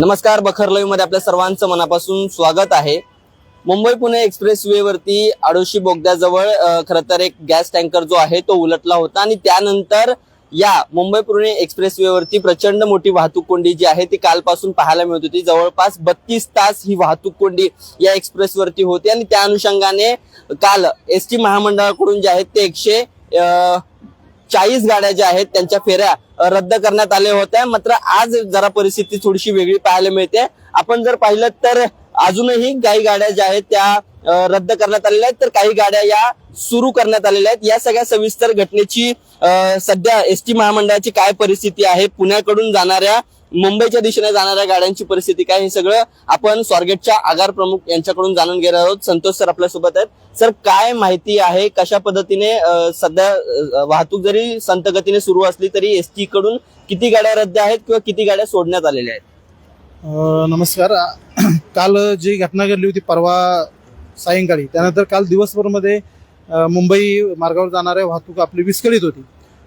नमस्कार बखरमध्ये आपल्या सर्वांचं मनापासून स्वागत आहे. मुंबई पुणे एक्सप्रेस वेवरती आडोशी बोगद्याजवळ खरं तर एक गॅस टँकर जो आहे तो उलटला होता आणि त्यानंतर या मुंबई पुणे एक्सप्रेस वेवरती प्रचंड मोठी वाहतूक कोंडी जी आहे ती कालपासून पाहायला मिळत होती. जवळपास बत्तीस तास ही वाहतूक कोंडी या एक्सप्रेस वरती होती आणि त्या अनुषंगाने काल एस टी महामंडळाकडून जे आहेत ते एकशे चाळीस गाड्या ज्या आहेत त्यांच्या फेऱ्या रद्द करण्यात आल्या होत्या. मात्र आज जरा परिस्थिती थोडीशी वेगळी पाहायला मिळते. आपण जर पाहिलं तर अजूनही काही गाड्या ज्या आहेत त्या रद्द करण्यात आलेल्या आहेत. तर काही गाड्या या सुरू करण्यात आलेल्या आहेत. या सगळ्या सविस्तर घटनेची सध्या एस टी महामंडळाची काय परिस्थिती आहे पुण्याकडून जाणाऱ्या मुंबईच्या दिशेने जाणाऱ्या गाड्यांची परिस्थिती काय हे सगळं आपण स्वारगेटच्या आगार प्रमुख यांच्याकडून जाणून घेणार आहोत. संतोष सर आपल्यासोबत आहेत. सर काय माहिती आहे कशा पद्धतीने सध्या वाहतूक जरी संत गतीने सुरू असली तरी एस टी कडून किती गाड्या रद्द आहेत किंवा किती गाड्या सोडण्यात आलेल्या आहेत? नमस्कार. काल जी घटना घडली होती परवा सायंकाळी त्यानंतर काल दिवसभरमध्ये मुंबई मार्गावर जाणाऱ्या वाहतूक आपली विस्कळीत होती.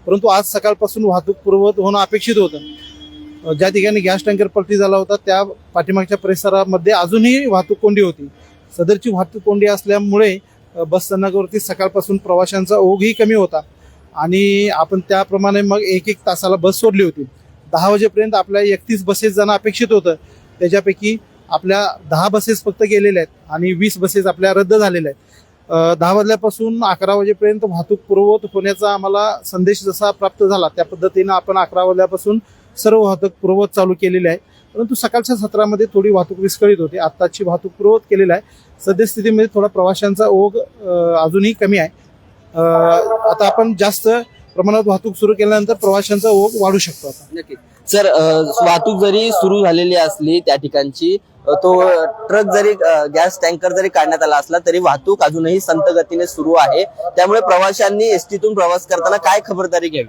परंतु आज सकाळपासून वाहतूक पूर्ववत होणं अपेक्षित होतं. ज्या ठिकाणी गॅस टँकर पलटी झाला होता त्या पाठीमागच्या परिसरामध्ये अजूनही वाहतूक कोंडी होती. सदरची वाहतूक कोंडी असल्यामुळे अ, बस स्थानकावरती सकाळपासून प्रवाशांचा ओघही कमी होता आणि आपण त्याप्रमाणे मग एक एक तासाला बस सोडली होती. दहा वाजेपर्यंत आपल्या एकतीस बसेस जाणं अपेक्षित होतं. त्याच्यापैकी आपल्या दहा बसेस फक्त गेलेल्या आहेत आणि वीस बसेस आपल्या रद्द झालेल्या आहेत. दहा वाजल्यापासून अकरा वाजेपर्यंत वाहतूक पूर्ववत होण्याचा आम्हाला संदेश जसा प्राप्त झाला त्या पद्धतीनं आपण अकरा वाजल्यापासून सर्व वाहतूक पूर्ववत चालू केलेली आहे. परंतु सकाळच्या सत्रामध्ये थोडी वाहतूक विस्कळीत होती. आत्ताची वाहतूक पूर्ववत केलेली आहे. सद्यस्थितीमध्ये थोडा प्रवाशांचा ओघ अजूनही कमी आहे. आता आपण जास्त प्रमाणात वाहतूक सुरू केल्यानंतर प्रवाशांचा ओघ वाढू शकतो आता. नक्की सर वाहतूक जरी सुरू झालेली असली त्या ठिकाणची तो ट्रक जरी गॅस टँकर जरी काढण्यात आला असला तरी वाहतूक अजूनही संत गतीने सुरू आहे. त्यामुळे प्रवाशांनी एसटीतून प्रवास करताना काय खबरदारी घ्यावी?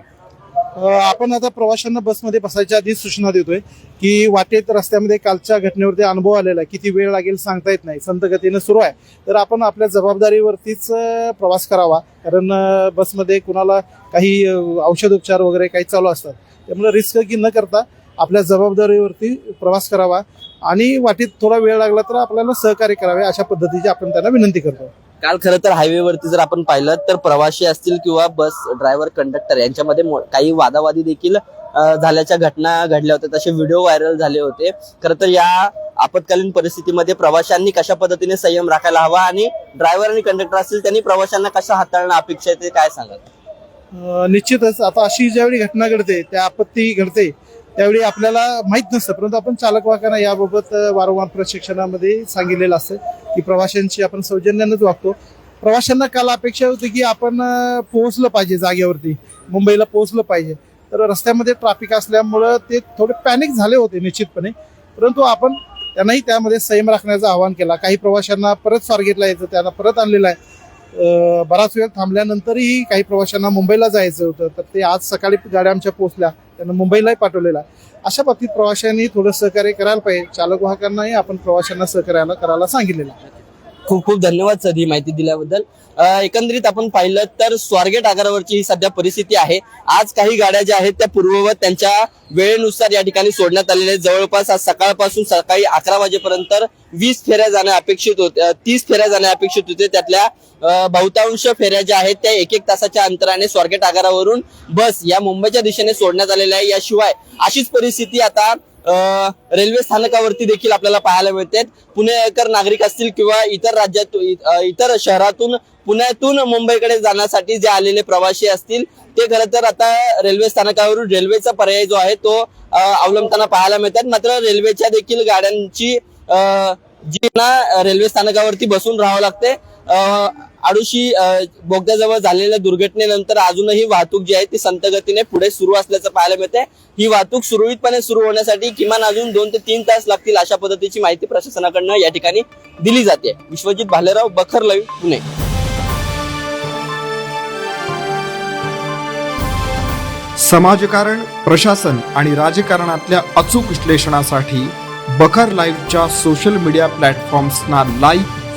आपण आता प्रवाशांना बसमध्ये बसायच्या आधी सूचना देतोय की वाटेत रस्त्यामध्ये कालच्या घटनेवरती अनुभव आलेला आहे. किती वेळ लागेल सांगता येत नाही. संत गतीनं सुरू आहे. तर आपण आपल्या जबाबदारीवरतीच प्रवास करावा. कारण बसमध्ये कुणाला काही औषधोपचार वगैरे काही चालू असतात. त्यामुळे रिस्क की न करता आपल्या जबाबदारीवरती प्रवास करावा. आणि वाटेत थोडा वेळ लागला तर आपल्याला सहकार्य करावे अशा पद्धतीची आपण त्यांना विनंती करतो. काल खरं तर हायवेवरती जर आपण पाहिलं तर प्रवासी असतील किंवा बस ड्रायव्हर कंडक्टर यांच्यामध्ये मो- काही वादावादी देखील झाल्याच्या घटना घडल्या होत्या. तसे व्हिडिओ व्हायरल झाले होते. खरं तर या आपत्कालीन परिस्थितीमध्ये प्रवाशांनी कशा पद्धतीने संयम राखायला हवा आणि ड्रायव्हर आणि कंडक्टर असतील त्यांनी प्रवाशांना कसं हाताळणं अपेक्षा आहे ते काय सांगत निश्चितच. आता अशी ज्यावेळी घटना घडते त्या आपत्ती घडते त्यावेळी आपल्याला माहीत नसतं परंतु आपण चालक वाहकांना याबाबत वारंवार प्रशिक्षणामध्ये सांगितलेलं असतं की प्रवाशांची आपण सौजन्यानंच वागतो. प्रवाशांना काल अपेक्षा होती की आपण पोहोचलं पाहिजे जागेवरती मुंबईला पोहोचलं पाहिजे. तर रस्त्यामध्ये ट्रॅफिक असल्यामुळं ते थोडे पॅनिक झाले होते निश्चितपणे. परंतु आपण त्यांनाही त्यामध्ये संयम राखण्याचं आवाहन केला. काही प्रवाशांना परत स्वारगेटला यायचं त्यांना परत आणलेलं आहे. बराच वेळ थांबल्यानंतरही काही प्रवाशांना मुंबईला जायचं होतं तर ते आज सकाळी गाड्या आमच्या पोहोचल्या त्यांना मुंबईलाही पाठवलेला अशा बाबतीत प्रवाशांनी थोडं सहकार्य करायला पाहिजे. चालक वाहकांनाही आपण प्रवाशांना सहकार्याला करायला सांगितलेलं आहे. खूप खूप धन्यवाद सर ही माहिती दिल्याबद्दल. एकंदरीत आपण पाहिलं तर स्वारगेट आगारावरची ही सध्या परिस्थिती आहे. आज काही गाड्या ज्या आहेत त्या पूर्ववत त्यांच्या वेळेनुसार या ठिकाणी सोडण्यात आलेल्या आहेत. जवळपास आज सकाळपासून सकाळी अकरा वाजेपर्यंत वीस फेऱ्या जाण्या अपेक्षित होत्या तीस फेऱ्या जाण्या अपेक्षित होते. त्यातल्या बहुतांश फेऱ्या ज्या आहेत त्या एक एक तासाच्या अंतराने स्वारगेट आगारावरून बस या मुंबईच्या दिशेने सोडण्यात आलेल्या आहे. याशिवाय अशीच परिस्थिती आता रेल्वे स्थानकावरती देखील आपल्याला पाहायला मिळते पुणेकर नागरिक असतील किंवा इतर राज्यातून इतर शहरातून पुण्यातून मुंबईकडे जाण्यासाठी जे आलेले प्रवासी असतील ते खरं तर आता रेल्वे स्थानकावरून रेल्वेचा पर्याय जो आहे तो अवलंबताना पाहायला मिळतात. मात्र रेल्वेच्या देखील गाड्यांची जी ना रेल्वे स्थानकावरती बसून राहावं लागते. आडुशी बोगद्याजवळ झालेल्या दुर्घटनेनंतर अजूनही वाहतूक जी आहे ती संतगतीने पुढे सुरू असल्याचं पाहायला मिळते ही वाहतूक सुरळीतपणे सुरू होण्यासाठी किमान अजून दोन ते तीन तास लागतील अशा पद्धतीची माहिती प्रशासनाकडनं या ठिकाणी दिली जाते. विश्वजित भालेराव बखर लाईव्ह पुणे. समाजकारण प्रशासन आणि राजकारणातल्या अचूक विश्लेषणासाठी बखर लाईव्हच्या सोशल मीडिया प्लॅटफॉर्म्सना लाईक